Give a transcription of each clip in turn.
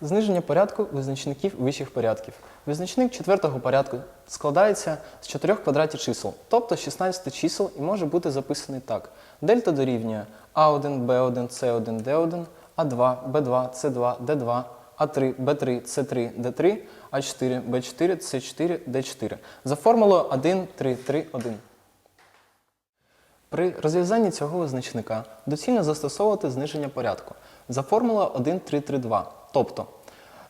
Зниження порядку визначників вищих порядків. Визначник четвертого порядку складається з чотирьох квадратів чисел, тобто 16 чисел і може бути записаний так. Дельта дорівнює А1, Б1, С1, Д1, А2, Б2, С2, Д2, А3, Б3, С3, Д3, А4, Б4, С4, Д4. За формулою 1, 3, 3, 1. При розв'язанні цього визначника доцільно застосовувати зниження порядку за формулою 1,332. Тобто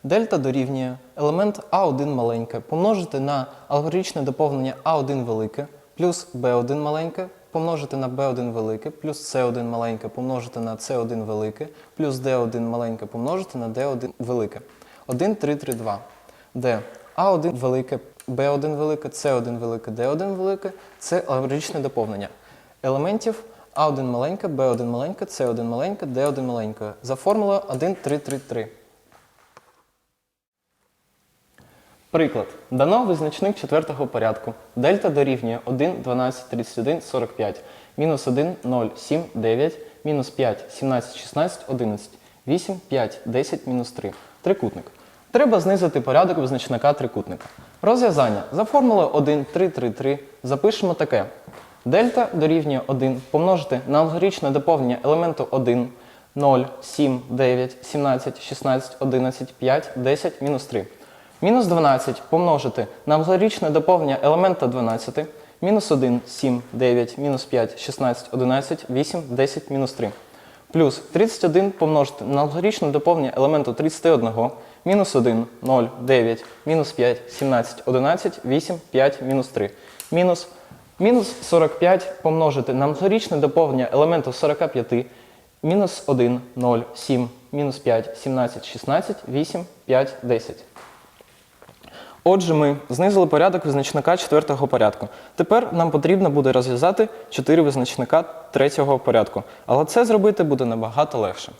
дельта дорівнює елемент А1 маленьке помножити на алгоричне доповнення А1 велике плюс Б1 маленьке помножити на Б1 велике плюс С1 маленьке помножити на С1 велике плюс Д1 маленьке помножити на Д1 велике. 1,332. Де А1 велике, Б1 велике, С1 велике, Д1 велике це алгоричне доповнення елементів А1 маленьке, Б1 маленьке, С1 маленьке, Д1 маленьке за формулою 1, 3, 3, 3. Приклад. Дано визначник четвертого порядку. Дельта дорівнює 1, 12, 31, 45, мінус 1, 0, 7, 9, мінус 5, 17, 16, 11, 8, 5, 10, мінус 3. Трикутник. Треба знизити порядок визначника трикутника. Розв'язання. За формулою 1, 3, 3, 3 запишемо таке. Дельта дорівнює 1 помножити на алгоричне доповнення елементу 1, 0, 7, 9, 17, 16, 11, 5, 10, мінус 3. Мінус 12 помножити на алгоричне доповнення елемента 12, мінус 1, 7, 9, мінус 5, 16, 11, 8, 10, мінус 3. Плюс 31 помножити на алгоричне доповнення елементу 31, мінус 1, 0, 9, мінус 5, 17, 11, 8, 5, мінус 3. Мінус, мінус 45 помножити на алгоричне доповнення елементу 45, мінус 1, 0, 7, мінус 5, 17, 16, 8, 5, 10. Отже, ми знизили порядок визначника четвертого порядку. Тепер нам потрібно буде розв'язати чотири визначника третього порядку. Але це зробити буде набагато легше.